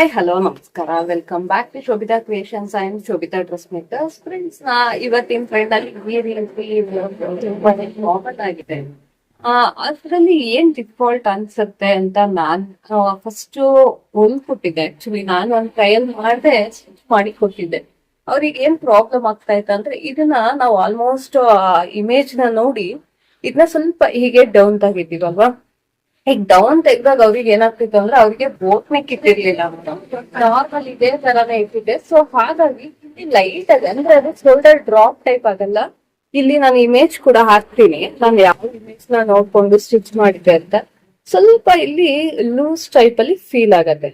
Hi, hello, ನಮಸ್ಕಾರ. Welcome back to Shobhita creations and Shobhita dress makers friends ನಾ ಇವತ್ತಿನ friend ಅಲ್ಲಿ ಈ ಕಾಮನ್ ಆಗಿದೆ. ಅದ್ರಲ್ಲಿ ಏನ್ ಡಿಫಾಲ್ಟ್ ಅನ್ಸುತ್ತೆ ಅಂತ ನಾನ್ ಫಸ್ಟ್ ಹೊಲ್ಕೊಟ್ಟಿದ್ದೆ ಆಕ್ಚುಲಿ ನಾನು ಒಂದ್ ಟ್ರಯಲ್ ಮಾಡದೆ ಮಾಡಿ ಕೊಟ್ಟಿದ್ದೆ ಅವ್ರಿಗೆ ಏನ್ ಪ್ರಾಬ್ಲಮ್ ಆಗ್ತಾ ಇತ್ತು ಅಂದ್ರೆ, ಇದನ್ನ ನಾವು ಆಲ್ಮೋಸ್ಟ್ ಇಮೇಜ್ನ ನೋಡಿ ಇದನ್ನ ಸ್ವಲ್ಪ ಹೀಗೆ ಡೌನ್ ತೆಗಿತೀವಲ್ವಾ? ಈಗ ಡೌನ್ ತೆಗ್ದಾಗ ಅವ್ರಿಗೆ ಏನಾಗ್ತಿತ್ತು ಅಂದ್ರೆ ಅವ್ರಿಗೆ ಬೋಟ್ನೆ ಕಿಟ್ಟಿರ್ಲಿಲ್ಲ ನಾರ್ಮಲ್ ಇದೇ ತರಾನೇ ಇಟ್ಟಿದ್ದೆ. ಸೊ ಹಾಗಾಗಿ ಲೈಟ್ ಆಗಿ ಅಂದ್ರೆ ಅದು ಶೋಲ್ಡರ್ ಡ್ರಾಪ್ ಟೈಪ್ ಆಗಲ್ಲ. ಇಲ್ಲಿ ನಾನು ಇಮೇಜ್ ಕೂಡ ಹಾಕ್ತೀನಿ. ನಾನು ಯಾವ ಇಮೇಜ್ನ ನೋಡ್ಕೊಂಡು ಸ್ಟಿಚ್ ಮಾಡಿದ್ದೆ ಅಂತ. ಸ್ವಲ್ಪ ಇಲ್ಲಿ ಲೂಸ್ ಟೈಪ್ ಅಲ್ಲಿ ಫೀಲ್ ಆಗತ್ತೆ.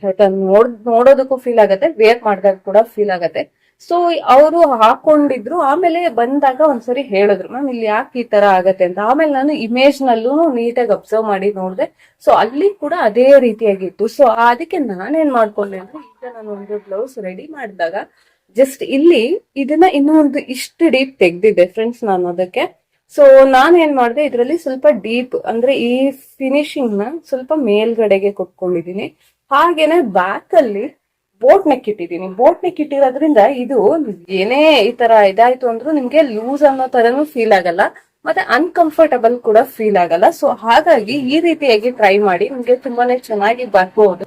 ನೋಡ್ ನೋಡೋದಕ್ಕೂ ಫೀಲ್ ಆಗತ್ತೆ ವೇರ್ ಮಾಡಿದಾಗ ಕೂಡ ಫೀಲ್ ಆಗತ್ತೆ. ಸೊ ಅವರು ಹಾಕೊಂಡಿದ್ರು, ಆಮೇಲೆ ಬಂದಾಗ ಒಂದ್ಸರಿ ಹೇಳಿದ್ರು, ಮ್ಯಾಮ್, ಇಲ್ಲಿ ಯಾಕೆ ಈ ತರ ಆಗತ್ತೆ ಅಂತ? ಆಮೇಲೆ ನಾನು ಇಮೇಜ್ ನಲ್ಲೂ ನೀಟಾಗಿ ಅಬ್ಸರ್ವ್ ಮಾಡಿ ನೋಡಿದೆ. ಸೊ ಅಲ್ಲಿ ಕೂಡ ಅದೇ ರೀತಿಯಾಗಿತ್ತು. ಸೊ ಅದಕ್ಕೆ ನಾನೇನ್ ಮಾಡ್ಕೊಂಡೆ ಅಂದ್ರೆ, ಈಗ ನಾನು ಒಂದು ಬ್ಲೌಸ್ ರೆಡಿ ಮಾಡಿದಾಗ ಜಸ್ಟ್ ಇಲ್ಲಿ ಇದನ್ನ ಇನ್ನೂ ಒಂದು ಇಷ್ಟು ಡೀಪ್ ತೆಗ್ದಿದ್ದೆ ಫ್ರೆಂಡ್ಸ್ ನಾನು ಅದಕ್ಕೆ. ಸೊ ನಾನ್ ಏನ್ ಮಾಡಿದೆ, ಇದರಲ್ಲಿ ಸ್ವಲ್ಪ ಡೀಪ್ ಅಂದ್ರೆ ಈ ಫಿನಿಶಿಂಗ್ನ ಸ್ವಲ್ಪ ಮೇಲ್ಗಡೆಗೆ ಕೊಟ್ಕೊಂಡಿದೀನಿ ಹಾಗೇನೆ ಬ್ಯಾಕ್ ಅಲ್ಲಿ ಬೋಟ್ ನೆಕ್ ಇಟ್ಟಿದ್ದೀನಿ ಬೋಟ್ ನೆಕ್ ಇಟ್ಟಿರೋದ್ರಿಂದ ಇದು ಏನೇ ಈ ತರ ಇದಾಯ್ತು ಅಂದ್ರೂ ನಿಮ್ಗೆ ಲೂಸ್ ಅನ್ನೋ ತರನು ಫೀಲ್ ಆಗಲ್ಲ. ಮತ್ತೆ ಅನ್ಕಂಫರ್ಟಬಲ್ ಕೂಡ ಫೀಲ್ ಆಗಲ್ಲ. ಸೊ ಹಾಗಾಗಿ ಈ ರೀತಿಯಾಗಿ ಟ್ರೈ ಮಾಡಿ ನಿಮ್ಗೆ ತುಂಬಾನೇ ಚೆನ್ನಾಗಿ ಬರ್ಬೋದು.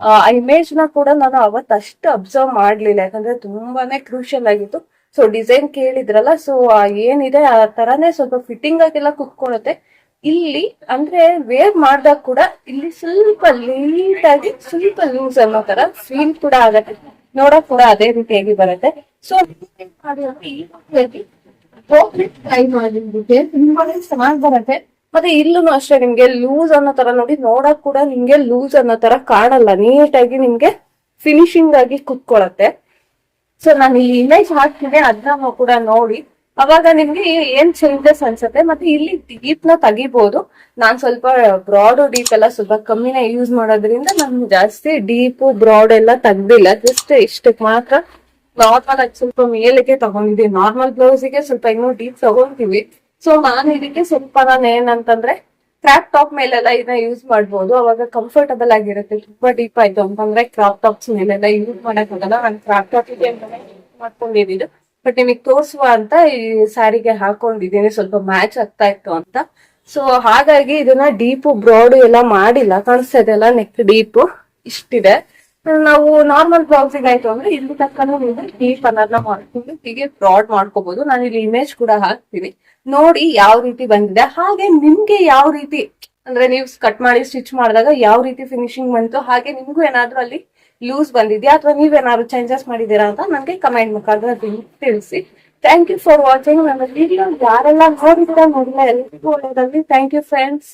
ಆ ಇಮೇಜ್ನ ಕೂಡ ನಾನು ಅವತ್ ಅಷ್ಟು ಅಬ್ಸರ್ವ್ ಮಾಡ್ಲಿಲ್ಲ. ಯಾಕಂದ್ರೆ ತುಂಬಾನೇ ಕ್ರೂಷಿಯಲ್ ಆಗಿತ್ತು. ಸೊ ಡಿಸೈನ್ ಕೇಳಿದ್ರಲ್ಲ ಸೊ ಏನಿದೆ ಆ ತರಾನೇ ಸ್ವಲ್ಪ ಫಿಟ್ಟಿಂಗ್ ಆಗೆಲ್ಲ ಕುತ್ಕೊಳ್ಳುತ್ತೆ. ಇಲ್ಲಿ ಅಂದ್ರೆ ವೇರ್ ಮಾಡ್ದಾಗ ಕೂಡ ಇಲ್ಲಿ ಸ್ವಲ್ಪ ಲೀಟ್ ಆಗಿ ಸ್ವಲ್ಪ ಲೂಸ್ ಅನ್ನೋ ತರ ಫೀಲ್ ಕೂಡ ಆಗತ್ತೆ. ನೋಡಕ್ ಕೂಡ ಅದೇ ರೀತಿಯಾಗಿ ಬರುತ್ತೆ. ಸೊ ಟ್ರೈ ಮಾಡಿದ್ದಕ್ಕೆ ತುಂಬಾನೇ ಚೆನ್ನಾಗಿ ಬರುತ್ತೆ ಮತ್ತೆ ಇಲ್ಲೂ ಅಷ್ಟೇ ನಿಮ್ಗೆ ಲೂಸ್ ಅನ್ನೋ ತರ ನೋಡಿ ನೋಡಕ್ ಕೂಡ ನಿಮ್ಗೆ ಲೂಸ್ ಅನ್ನೋ ತರ ಕಾಣಲ್ಲ. ನೀಟಾಗಿ ನಿಮ್ಗೆ ಫಿನಿಶಿಂಗ್ ಆಗಿ ಕುತ್ಕೊಳತ್ತೆ. ಸೊ ನಾನು ಈ ಇಮೇಜ್ ಹಾಕ್ತೀನಿ ಅದನ್ನ ಕೂಡ ನೋಡಿ. ಅವಾಗ ನಿಮ್ಗೆ ಏನ್ ಚೇಂಜಸ್ ಅನ್ಸುತ್ತೆ? ಮತ್ತೆ ಇಲ್ಲಿ ಡೀಪ್ನ ತೆಗಿಬಹುದು ನಾನ್ ಸ್ವಲ್ಪ ಬ್ರಾಡ್ ಡೀಪ್ ಎಲ್ಲ ಸ್ವಲ್ಪ ಕಮ್ಮಿನೇ ಯೂಸ್ ಮಾಡೋದ್ರಿಂದ ನಾನು ಜಾಸ್ತಿ ಡೀಪ್ ಬ್ರಾಡ್ ಎಲ್ಲ ತೆಗ್ದಿಲ್ಲ. ಜಸ್ಟ್ ಇಷ್ಟಕ್ ಮಾತ್ರ ನಾರ್ಮಲ್ ಆಗಿ ಸ್ವಲ್ಪ ಮೇಲಿಗೆ ತಗೊಂಡಿದ್ದೀನಿ ನಾರ್ಮಲ್ ಬ್ಲೌಸಿಗೆ ಸ್ವಲ್ಪ ಇನ್ನೂ ಡೀಪ್ ತಗೊಂತೀವಿ. ಸೊ ನಾನು ಇದಕ್ಕೆ ಸ್ವಲ್ಪ ನಾನು ಏನಂತಂದ್ರೆ ಕ್ರಾಪ್ ಟಾಪ್ ಮೇಲೆಲ್ಲ ಇದನ್ನ ಯೂಸ್ ಮಾಡ್ಬೋದು. ಅವಾಗ ಕಂಫರ್ಟಬಲ್ ಆಗಿರುತ್ತೆ. ತುಂಬಾ ಡೀಪ್ ಆಯ್ತು ಅಂತಂದ್ರೆ ಕ್ರಾಪ್ ಟಾಪ್ಸ್ ಮೇಲೆಲ್ಲ ಯೂಸ್ ಮಾಡಕ್ ಆಗಲ್ಲ. ನಾನು ಕ್ರಾಪ್ ಟಾಪ್ ಇದೆ ಮಾಡ್ಕೊಂಡಿದ್ದು ಬಟ್ ನಿಮಗ್ ತೋರಿಸುವ ಅಂತ ಈ ಸ್ಯಾರಿಗೆ ಹಾಕೊಂಡಿದ್ದೀನಿ. ಸ್ವಲ್ಪ ಮ್ಯಾಚ್ ಆಗ್ತಾ ಇತ್ತು ಅಂತ. ಸೊ ಹಾಗಾಗಿ ಇದನ್ನ ಡೀಪು ಬ್ರಾಡ್ ಎಲ್ಲ ಮಾಡಿಲ್ಲ. ಕಾಣಿಸ್ತಾ ಇದೆಲ್ಲ ನೆಕ್ ಡೀಪ್ ಇಷ್ಟಿದೆ. ನಾವು ನಾರ್ಮಲ್ ಬ್ಲೌಸಿಂಗ್ ಆಯ್ತು ಅಂದ್ರೆ ಇಲ್ಲಿ ತಕ್ಕ ಡೀಪ್ ಅನ್ನೋದನ್ನ ಮಾಡ್ಕೊಂಡು ಹೀಗೆ ಬ್ರಾಡ್ ಮಾಡ್ಕೋಬಹುದು ನಾನು ಇಲ್ಲಿ ಇಮೇಜ್ ಕೂಡ ಹಾಕ್ತೀನಿ. ನೋಡಿ ಯಾವ ರೀತಿ ಬಂದಿದೆ. ಹಾಗೆ ನಿಮ್ಗೆ ಯಾವ ರೀತಿ ಅಂದ್ರೆ ನೀವು ಕಟ್ ಮಾಡಿ ಸ್ಟಿಚ್ ಮಾಡಿದಾಗ ಯಾವ ರೀತಿ ಫಿನಿಶಿಂಗ್ ಬಂತು ಹಾಗೆ ನಿಮ್ಗೂ ಏನಾದ್ರೂ ಅಲ್ಲಿ ಲೂಸ್ ಬಂದಿದ್ಯಾ ಅಥವಾ ನೀವೇನಾದ್ರು ಚೇಂಜಸ್ ಮಾಡಿದೀರಾ ಅಂತ ನನಗೆ ಕಮೆಂಟ್ ಮುಖಾಂತರ ತಿಳ್- ತಿಳಿಸಿ ಥ್ಯಾಂಕ್ ಯು ಫಾರ್ ವಾಚಿಂಗ್ ನನ್ನ ಯಾರೆಲ್ಲ ನೋಡಿದ್ರೆ ನೋಡಿಲ್ಲ, ಎಲ್ಲರಿಗೂ ಒಳ್ಳೇದಾಗ್ಲಿ ಥ್ಯಾಂಕ್ ಯು ಫ್ರೆಂಡ್ಸ್